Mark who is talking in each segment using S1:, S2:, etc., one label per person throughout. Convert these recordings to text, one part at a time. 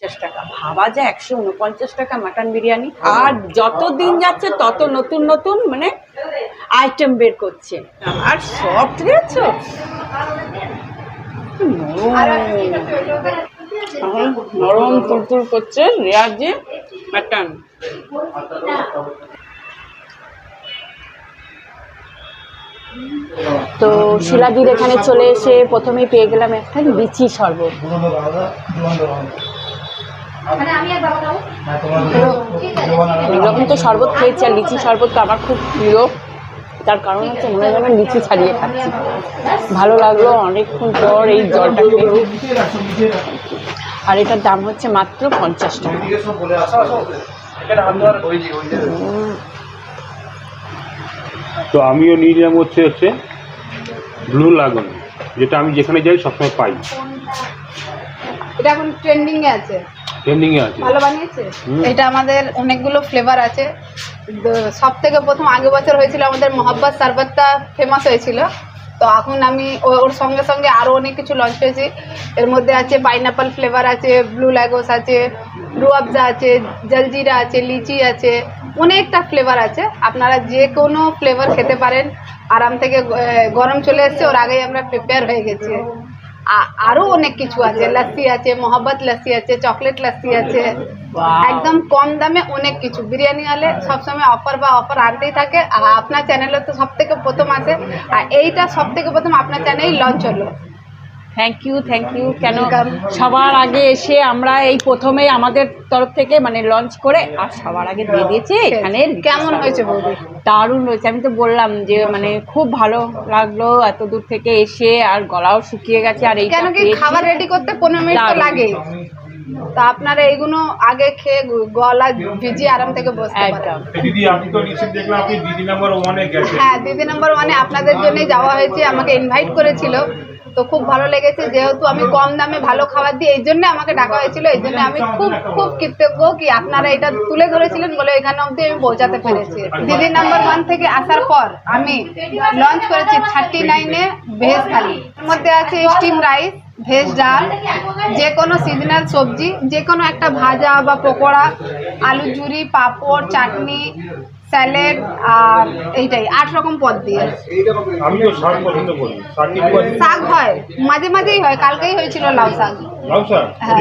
S1: পঞ্চাশ টাকা। ভাবা যায় একশো উনপঞ্চাশ টাকা মাটন বিরিয়ানি। আর যত দিন যাচ্ছে তত নতুন নতুন মানে আইটেম বের করছে। আর সব দেখছ নরম। নরম তুলতুল করছে রেয়াজি মাটন। তো শিলাদির এখানে চলে এসে প্রথমেই পেয়ে গেলাম একটা লিচি শরবত। এরকম তো শরবত খেয়েছি আর লিচি শরবত তো আমার খুব প্রিয় তার কারণ হচ্ছে মনে হয় লিচি ছাড়িয়ে খাচ্ছি। ভালো লাগল অনেকক্ষণ পর এই জলটা খেয়ে। আর এটার দাম হচ্ছে মাত্র পঞ্চাশ টাকা।
S2: তো আমিও নিয়ে নিলাম হচ্ছে হচ্ছে ব্লু লাগুন যেটা আমি যেখানে যাই সবসময় পাই।
S3: এটা এখন ট্রেন্ডিং এ আছে। ভালো বানিয়েছে? এটা আমাদের অনেকগুলো ফ্লেভার আছে। সব থেকে প্রথম আগে বছর হয়েছিল আমাদের মোহাব্বত সারবতটা ফেমাস হয়েছিল। তো এখন আমি ওর সঙ্গে সঙ্গে আরও অনেক কিছু লঞ্চ করেছি। এর মধ্যে আছে পাইনাপল ফ্লেভার আছে ব্লু ল্যাগোস আছে রুয়াবজা আছে জলজিরা আছে লিচি আছে। অনেকটা ফ্লেভার আছে। আপনারা যে কোনো ফ্লেভার খেতে পারেন। আরাম থেকে গরম চলে এসছে। ওর আগেই আমরা প্রিপেয়ার হয়ে গেছি। আ- আরও অনেক কিছু আছে লস্যি আছে মোহাব্বত লস্যি আছে চকলেট লস্যি আছে। একদম কম দামে অনেক কিছু। বিরিয়ানি হলে সবসময় অফার বা অফার আনতেই থাকে। আর আপনার চ্যানেলে তো সব থেকে প্রথম আছে। আর এইটা সব থেকে প্রথম আপনার চ্যানেল লঞ্চ হলো।
S1: থ্যাংক ইউ থ্যাংক ইউ কেন সবার আগে এসে আমরা এই প্রথমে আমাদের তরফ থেকে মানে লঞ্চ করে আর সবার আগে দিয়ে দিয়েছে এখানে
S3: কেমন হয়েছে বৌদি?
S1: দারুণ রয়েছে। আমি তো বললাম যে মানে খুব ভালো লাগল এত দূর থেকে এসে আর গলাও শুকিয়ে গেছে আর এই
S3: কেন কি খাবার রেডি করতে পনেরো মিনিট। লাগে তা আপনারা এইগুলো আগে খেয়ে গলা ভিজিয়ে আরাম থেকে বসতে পারেন।
S2: দিদি আপনি তো রিসেন্ট দেখলাম আপনি দিদি নাম্বার ওয়ানে গেছেন।
S3: হ্যাঁ দিদি নম্বর ওয়ানে আপনাদের জন্যই যাওয়া হয়েছে আমাকে ইনভাইট করেছিল। তো খুব ভালো লেগেছে যেহেতু আমি কম দামে ভালো খাবার দিই এই জন্য আমাকে ডাকা হয়েছিল এই জন্য আমি খুব খুব কৃতজ্ঞ কি আপনারা এটা তুলে ধরেছিলেন বলে এখানে অবধি আমি পৌঁছাতে পেরেছি। দিদি নাম্বার ওয়ান থেকে আসার পর আমি লঞ্চ করেছি থার্টি নাইনে ভেজ থালি। এর মধ্যে আছে স্টিম রাইস ভেজ ডাল যে কোনো সিজনাল সবজি যে কোনো একটা ভাজা বা পকোড়া আলু ঝুরি, পাঁপড়, চাটনি স্যালাড আর এইটাই আট রকম পদ দিয়ে।
S2: আমিও শাক পছন্দ করি শাক কি করি
S3: শাক হয় মাঝে মাঝেই হয় কালকেই হয়েছিল লাউ শাক।
S2: লাউ শাক?
S3: হ্যাঁ।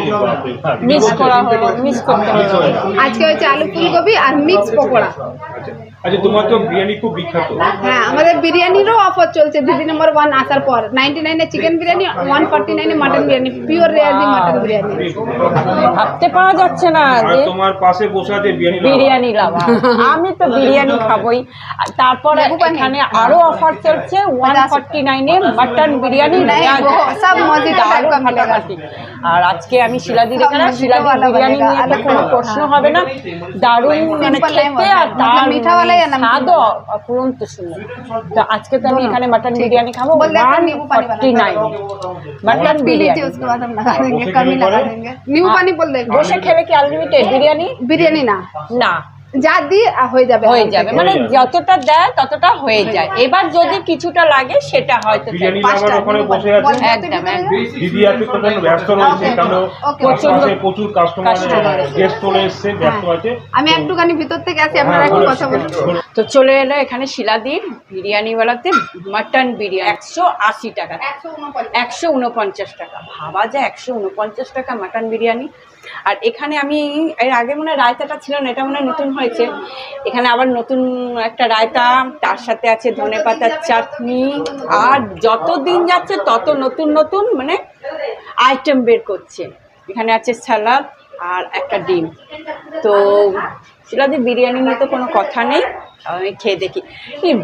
S2: হ্যাঁ,
S1: মিস করা হলো মিস করতে
S2: হয়ে। গেল।
S3: আজকে হচ্ছে আলু ফুলকপি আর মিক্স পকোড়া।
S2: আচ্ছা আচ্ছা তোমার তো বিরিয়ানি খুব বিখ্যাত।
S3: হ্যাঁ আমাদের বিরিয়ানিরও অফার চলছে দিদি নম্বর ওয়ান আসার পর। নাইনটি নাইনে চিকেন বিরিয়ানি ওয়ান ফর্টি নাইনে মাটন বিরিয়ানি পিওর রেয়াজি মাটন বিরিয়ানি।
S1: ভাবতে পারা যাচ্ছে না
S2: আর তোমার পাশে বসে আছে বিরিয়ানি
S1: বিরিয়ানি লাভা আমি তো বিরিয়ানি খাবই। তারপর
S3: এখানে হ্যাঁ,
S1: আরও হ্যাঁ, অফার হ্যাঁ। চলছে ওয়ান ফর্টি নাইনে মাটন বিরিয়ানি আর আজকে আমি শিলাদির এখানে
S3: শিলাদি
S1: বিরিয়ানি নিয়ে কোনো প্রশ্ন হবে না। দারুণ মানে খেতে আর তার
S3: মিঠাওয়ালাই মানে
S1: স্বাদও অপুরন্ত সুন্দর। তো আজকে তো আমি এখানে মাটন বিরিয়ানি খাব। One forty nine mutton biryani. বসে খেলে কি আনলিমিটেড বিরিয়ানি?
S3: বিরিয়ানি না।
S1: না।
S3: যা দি হয়ে যাবে
S1: হয়ে যাবে মানে যতটা দেয় ততটা হয়ে যায়। এবার যদি কিছুটা লাগে সেটা হয়তো
S3: বল-
S1: একদম একদম
S2: দিদি আছে ব্যস্ত রয়েছে কারণ প্রচুর কাস্টমার গেস্ট চলে এসছে ব্যস্ত আছে।
S3: আমি একটুখানি ভিতর থেকে আসি আপনারা
S2: হ্যাঁ,
S3: একটু কথা বলুন।
S1: তো চলে এলো এখানে শিলাদির বিরিয়ানিওয়ালাতে মাটন বিরিয়ানি। একশো আশি টাকা। একশো উনপঞ্চাশ। টাকা। ভাবা যায় একশো উনপঞ্চাশ টাকা মাটন বিরিয়ানি। আর এখানে আমি, এর আগে মনে হয় রায়তাটা ছিল না, এটা মনে হয় নতুন হয়েছে। এখানে আবার নতুন একটা রায়তা, তার সাথে আছে ধনে পাতার চাটনি, আর যত দিন যাচ্ছে তত নতুন নতুন মানে আইটেম বের করছে। এখানে আছে স্যালাড আর একটা ডিম। তো শিলাদি বিরিয়ানি নিয়ে তো কোনো কথা নেই। আমি খেয়ে দেখি।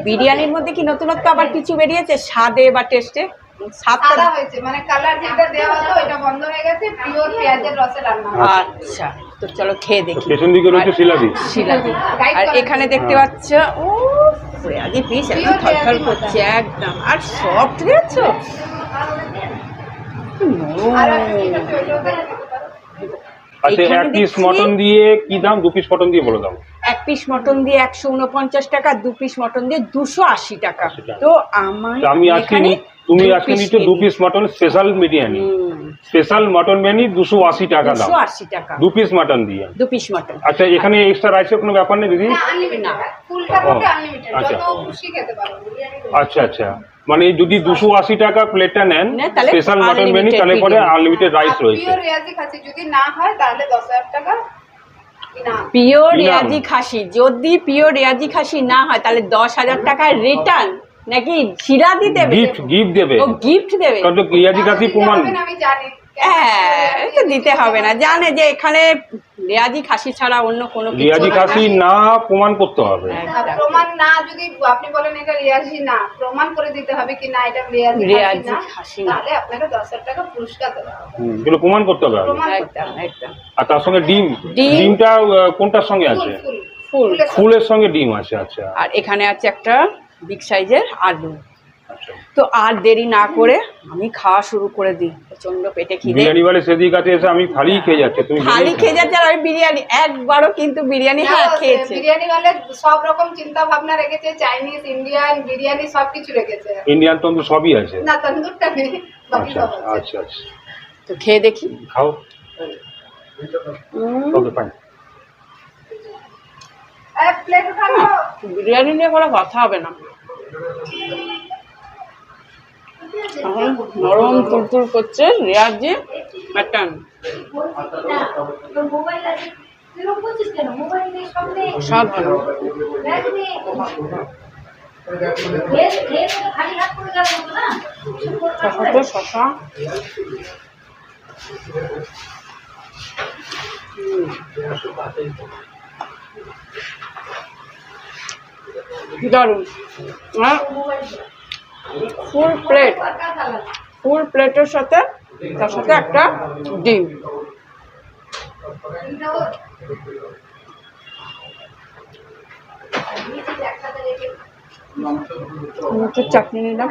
S1: বিরিয়ানির মধ্যে কি নতুনত্ব আবার কিছু বেরিয়েছে? স্বাদে বা টেস্টে
S3: সাদা হয়েছে মানে কালার যেটা দেওয়া হতো এটা বন্ধ হয়ে গেছে পিওর পেঁয়াজের রসে রান্না
S1: আচ্ছা তো চলো খেয়ে দেখি।
S2: পেছন দিকে রয়েছে শিলাদি
S1: শিলাদি আর এখানে দেখতে পাচ্ছ ও পেঁয়াজি পিস একদম থরথর করছে একদম। আর সফট দেখছ
S2: আচ্ছা এক পিস মটন দিয়ে কি দাম? দু পিস মটন দিয়ে বলে দাও।
S1: এক পিস মটন দিয়ে একশো উনপঞ্চাশ টাকা দু পিস মটন দিয়ে দুশো আশি টাকা। তো আমার
S2: আমি আজকে তুমি আজকে নিচ্ছ দু piece mutton special biryani special mutton biryani দুশো আশি টাকা দাম।
S1: আশি টাকা।
S2: দু পিস মটন দিয়ে।
S1: দু পিস মটন
S2: আচ্ছা এখানে এক্সট্রা রাইসের কোনো ব্যাপার নেই দিদি? আচ্ছা।
S3: যত খুশি খেতে পারো
S2: আচ্ছা আচ্ছা। মানে যদি দুশো আশি টাকা প্লেটটা নেন
S1: নেন,
S2: স্পেশাল মটন বিরিয়ানি তাহলে পরে আনলিমিটেড রাইস রয়েছে।
S3: পিওর রেয়াজি খাসি যদি না হয় তাহলে দশ হাজার টাকা
S1: পিওর রেয়াজি খাসি। যদি পিওর রেয়াজি খাসি না হয় তাহলে দশ হাজার টাকা রিটার্ন নাকি শিলা দিতে
S2: গিফট গিফট দেবে।
S1: ও গিফট দেবে।
S2: কারণ তো রিয়াজি প্রমাণ
S3: দিতে হবে না, আমি জানি।
S1: হ্যাঁ এটা দিতে হবে না। জানে যে এখানে রেয়াজি খাসি ছাড়া অন্য কোনো কিছু
S2: রিয়াজি
S1: না।
S2: কাশি না প্রমাণ করতে হবে।
S3: আর প্রমাণ না যদি আপনি বলেন এটা রিয়াজি না প্রমাণ করে দিতে হবে কি না এটা রিয়াজি
S1: রিয়াজি
S3: খাসি
S1: খাসি।
S3: তাহলে আপনাকে টাকা পুরস্কার দেওয়া হবে।
S2: হুম, এগুলো প্রমাণ করতে হবে
S1: একদম একদম।
S2: আর তার সঙ্গে ডিম
S1: ডিম।
S2: ডিমটা কোনটার সঙ্গে আছে?
S3: ফুল
S1: ফুল।
S3: ফুলের সঙ্গে।
S2: ফুলের সঙ্গে ডিম আছে আচ্ছা।
S1: আর এখানে আছে একটা বিগ সাইজের আলু তো আর দেরি না করে আমি খাওয়া শুরু করে দিই। প্রচণ্ড পেটে খিদে।
S2: বিরিয়ানি বালে সেদিক কাছে এসে আমি খালি খেয়ে যাচ্ছে তুমি
S1: খালি খেয়ে যাচ্ছে আর আমি বিরিয়ানি একবারও কিন্তু বিরিয়ানি হ্যাঁ খেয়েছে।
S3: বিরিয়ানি ওয়ালে সব রকম চিন্তা ভাবনা রেখেছে চাইনিজ ইন্ডিয়ান বিরিয়ানি সব কিছু রেখেছে।
S2: ইন্ডিয়ান তন্দুর সবই আছে।
S3: না তন্দুরটা নেই বাকি
S2: আচ্ছা
S3: সব
S2: আচ্ছা আচ্ছা।
S1: তো খেয়ে দেখি।
S2: খাও। ওকে ফাইন
S1: বিরিয়ানি নিয়ে কোনো কথা হবে না। এখন নরম তুলতুল করছে রেয়াজি মাটন অসাধারণ। শশা। হুম। দারুণ। আর ফুল প্লেট। ফুল প্লেটের সাথে তার সাথে একটা ডিম। একটু চাটনি নিলাম।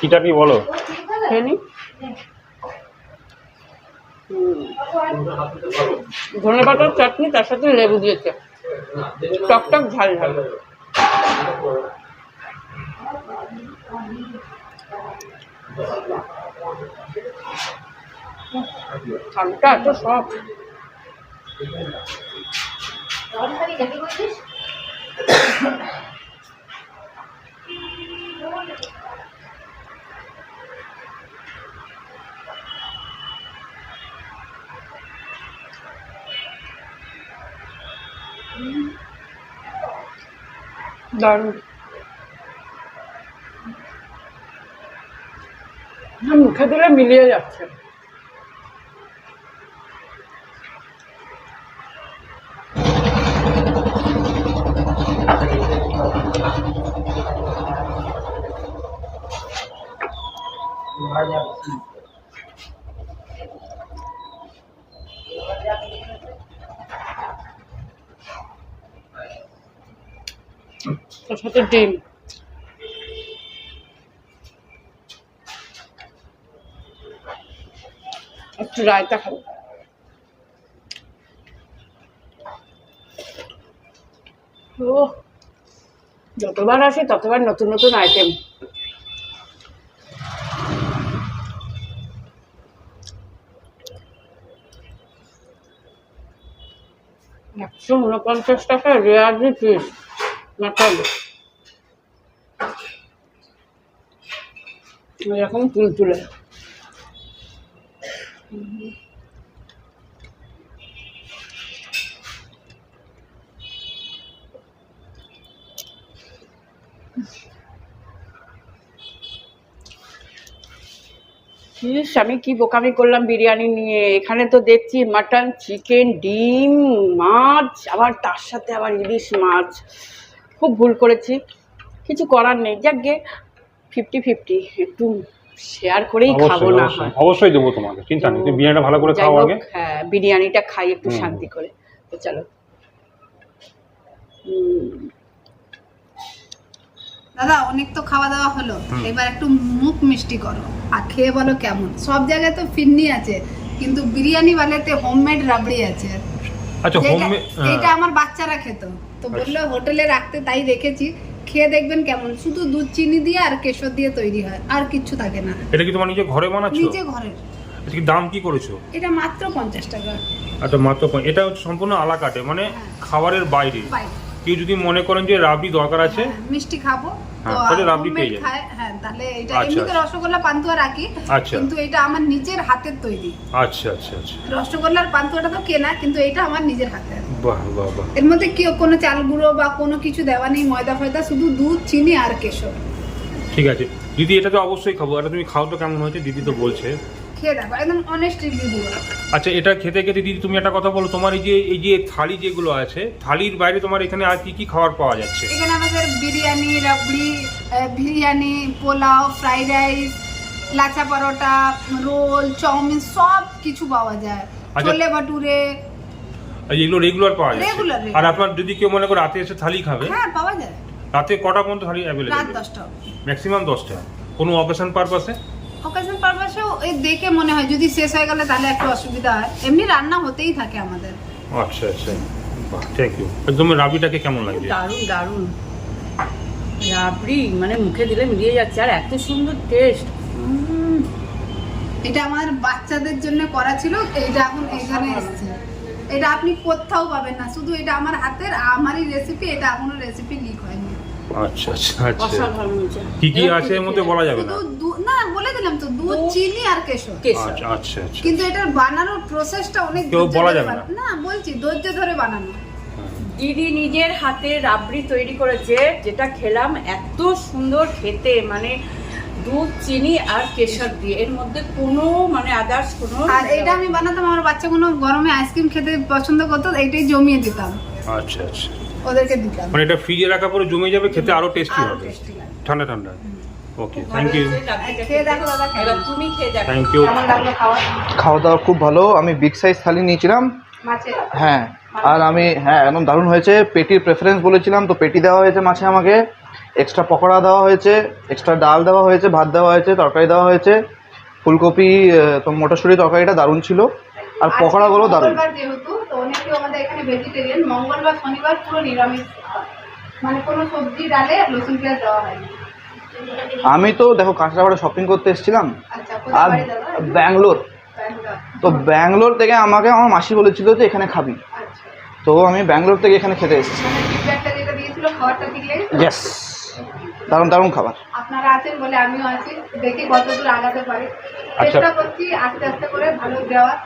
S2: কি চাটনি বলো?
S1: খেয়ে ধনে পাতার চাটনি তার সাথে লেবু দিয়েছে। টক টক ঝাল ঝাল। ঝালটা এত সব দারুণ না, মুখে দিলে মিলিয়ে যাচ্ছে তার সাথে ডিম। একটু রায়তা খাব। ও যতবার আসি ততবার নতুন নতুন আইটেম একশো উনপঞ্চাশ টাকা রেয়াজি পিস মাটন এরকম তুলতুলে ইস, আমি কি বোকামি করলাম বিরিয়ানি নিয়ে? এখানে তো দেখছি মাটন চিকেন ডিম মাছ আবার তার সাথে আবার ইলিশ মাছ। খুব ভুল করেছি। কিছু করার নেই। যাক ফিফটি ফিফটি একটু শেয়ার করেই খাব না
S2: অবশ্যই
S1: হয়।
S2: অবশ্যই দেবো তোমাকে চিন্তা নেই তুমি বিরিয়ানিটা ভালো করে খাও আগে।
S1: হ্যাঁ বিরিয়ানিটা খাই একটু শান্তি করে। তো চলো।
S3: দাদা অনেক তো খাওয়া দাওয়া হলো এবার একটু মুখ মিষ্টি করো। আর খেয়ে বলো কেমন। সব জায়গায় তো ফিরনি আছে কিন্তু বিরিয়ানি বালেতে হোমমেড রাবড়ি আছে।
S2: আচ্ছা
S3: যেটা-
S2: হোম
S3: এটা আমার বাচ্চারা খেত। তো বলল হোটেলে রাখতে তাই রেখেছি। খেয়ে দেখবেন কেমন? শুধু দুধ চিনি দিয়ে আর কেশর দিয়ে তৈরি হয় আর কিচ্ছু থাকে না।
S2: এটা কি তোমার নিজে ঘরে বানাচ্ছো?
S3: নিচে ঘরের
S2: এটা কি দাম কি করেছ?
S3: এটা মাত্র পঞ্চাশ টাকা।
S2: আচ্ছা মাত্র এটা হচ্ছে সম্পূর্ণ আলাকাটে মানে খাবারের বাইরে। কেউ যদি মনে করেন যে রাবড়ি দরকার আছে
S3: হ্যাঁ, মিষ্টি খাব।
S2: হ্যাঁ, তাহলে রাবড়ি পেয়ে যাবে।
S3: হ্যাঁ তাহলে এটা
S2: আচ্ছা,
S3: এমনিতে
S2: আচ্ছা।
S3: রসগোল্লা পান্তুয়া রাখি
S2: আচ্ছা।
S3: কিন্তু এটা আমার নিজের হাতের তৈরি।
S2: আচ্ছা আচ্ছা আচ্ছা।
S3: রসগোল্লার পান্তুয়াটা তো কেনা কিন্তু এটা আমার নিজের হাতের।
S2: বাহ বাহ বাহ।
S3: এর মধ্যে কি কোনো চাল গুঁড়ো বা কোনো কিছু দেওয়া নেই ময়দা ফয়দা শুধু দুধ চিনি আর কেশর।
S2: ঠিক আছে। দিদি এটা তো অবশ্যই খাব। এটা তুমি খাও তো কেমন হয়েছে? দিদি তো বলছে।
S3: খেয়ে দেখো একদম অনেস্ট রিভিউ দিব
S2: আচ্ছা এটা খেতে খেতে দিদি তুমি একটা কথা বলো। তোমার এই যে এই যে থালি যেগুলো আছে থালির বাইরে তোমার এখানে আর কি কি খাবার পাওয়া যাচ্ছে?
S3: এখানে আমাদের বিরিয়ানি রাবড়ি biryani pulao fried rice lachha paratha roll chowmein সব কিছু পাওয়া যায়।
S2: আচ্ছা।
S3: ছোলে ভাটুরে
S2: এগুলো রেগুলার পাওয়া
S3: regular।
S2: আর আপনার যদি কেউ মনে করে রাতে এসে থালি খাবে
S3: হ্যাঁ পাওয়া যায়।
S2: রাতে কটা পর্যন্ত থালি
S3: রাত
S2: অ্যাভেলেবেল
S3: দশটা
S2: ম্যাক্সিমাম দশটা। কোনো অকেশন পারপাসে
S3: অকেশন পারপাসেও এই দেখে মনে হয় যদি শেষ হয়ে গেলে তাহলে একটু অসুবিধা হয়। এমনি রান্না হতেই থাকে আমাদের।
S2: আচ্ছা আচ্ছা। বাহ থ্যাংক ইউ একদম রাবিটাকে কেমন লাগছে?
S1: দারুণ দারুণ। রাবড়ি মানে মুখে দিলে মিলিয়ে যাচ্ছে। আর এত সুন্দর টেস্ট
S3: এটা আমার বাচ্চাদের জন্য করা ছিল এইটা এখন এখানে এসেছে। এটা আপনি কোথাও পাবেন না। শুধু এটা আমার হাতের আমারই রেসিপি এটা এখনও রেসিপি লিক হয়নি।
S2: আচ্ছা আচ্ছা। আচ্ছা। কি কি আছে এর মধ্যে বলা যাবে না?
S3: না বলে দিলাম তো দুধ চিনি আর কেশর।
S2: আচ্ছা আচ্ছা আচ্ছা।
S3: কিন্তু এটার বানানোর প্রসেসটা অনেক
S2: কেউ বলা
S3: ধরে
S2: যাবে না।
S3: বানানো। না বলছি ধৈর্য ধরে বানানো।
S1: দিদি নিজের হাতে রাবড়ি তৈরি করেছে যেটা খেলাম এত সুন্দর খেতে মানে দুধ চিনি আর কেশর দিয়ে। এর মধ্যে কোনো মানে আদার্স কোনো
S3: আর এটা আমি বানাতাম আমার বাচ্চাগুলো গরমে আইসক্রিম খেতে পছন্দ করতো এইটাই জমিয়ে দিতাম।
S2: আচ্ছা আচ্ছা।
S3: ওদেরকে দিতাম।
S2: মানে এটা ফ্রিজে রাখা পরে জমে যাবে খেতে আরও টেস্টি হবে। ঠান্ডা ঠান্ডা। Okay thank you.
S1: তুমি খেয়ে দেখো।
S2: থ্যাংক ইউ
S3: খাওয়া?
S4: খাওয়া দাওয়া খুব ভালো। আমি বিগ সাইজ থালি নিয়েছিলাম। হ্যাঁ। আর আমি হ্যাঁ একদম দারুণ হয়েছে। পেটির প্রেফারেন্স বলেছিলাম তো পেটি দেওয়া হয়েছে মাছে আমাকে। এক্সট্রা পকোড়া দেওয়া হয়েছে এক্সট্রা ডাল দেওয়া হয়েছে ভাত দেওয়া হয়েছে তরকারি দেওয়া হয়েছে ফুলকপি তো মটরশুঁটি তরকারিটা দারুণ ছিল আর পকোড়াগুলো দারুণ।
S3: যেহেতু তো অনেকেও আমাদের এখানে ভেজিটেরিয়ান মঙ্গলবার শনিবার পুরো নিরামিষ। মানে কোনো সবজি ডালে লসুন পেঁয়াজ দেওয়া হয়
S4: আমি তো দেখো কাঁচরাপাড়ে শপিং করতে এসেছিলাম
S3: আচ্ছা
S4: আর ব্যাঙ্গালোর। তো ব্যাঙ্গালোর থেকে আমাকে আমার মাসি বলেছিল যে এখানে খাবি।
S3: আচ্ছা।
S4: তো আমি ব্যাঙ্গালোর থেকে এখানে খেতে এসেছি।
S3: মানে
S4: ইয়েস দারুণ দারুণ খাবার।
S3: আপনারা আছেন বলে আমিও আছি। দেখি কতদূর আগাতে পারি।
S2: আচ্ছা।
S3: চেষ্টা করছি আস্তে আস্তে করে ভালো দেওয়ার।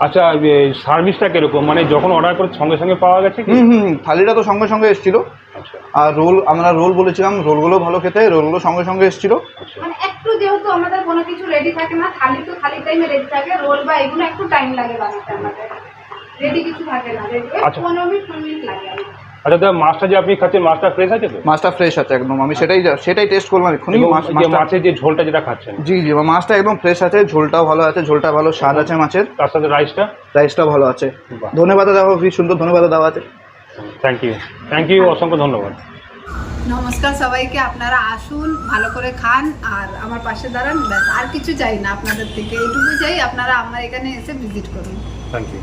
S2: আচ্ছা সার্ভিসটা কীরকম? মানে যখন অর্ডার করে সঙ্গে সঙ্গে পাওয়া গেছে
S4: হুম হুম হুম, থালিটা তো সঙ্গে সঙ্গে এসেছিল।
S2: আচ্ছা।
S4: আর রোল আমরা রোল বলেছিলাম রোলগুলো ভালো খেতে রোলগুলো সঙ্গে সঙ্গে এসেছিল।
S2: আচ্ছা।
S3: মানে একটু যেহেতু আমাদের কোনো কিছু রেডি থাকে না খালি তো খালি টাইমে রেডি থাকে রোল বা এগুলো একটু টাইম লাগে বানাতে আমাদের। রেডি কিছু থাকে না রেডি। পনেরো মিনিট মিনিট লাগে।
S2: আচ্ছা দাদা মাছটা যে আপনি খাচ্ছেন মাছটা ফ্রেশ আছে তো?
S4: মাছটা ফ্রেশ আছে একদম। আমি সেটাই সেটাই টেস্ট করলাম এক্ষুনি।
S2: এবং
S4: মাছ
S2: যে মাছের যে ঝোলটা যেটা খাচ্ছেন।
S4: জি জি মাছটা একদম ফ্রেশ আছে ঝোলটাও ভালো আছে ঝোলটা ভালো স্বাদ আছে মাছের।
S2: তার সাথে রাইসটা
S4: রাইসটাও ভালো আছে। ধন্যবাদ দেওয়া কি সুন্দর ধন্যবাদ দেওয়া আছে।
S2: থ্যাংক ইউ থ্যাংক ইউ অসংখ্য ধন্যবাদ।
S3: নমস্কার সবাইকে আপনারা আসুন ভালো করে খান আর আমার পাশে দাঁড়ান আর কিছু চাই না আপনাদের থেকে। এইটুকু চাই আপনারা আমার এখানে এসে ভিজিট করুন।
S2: Thank you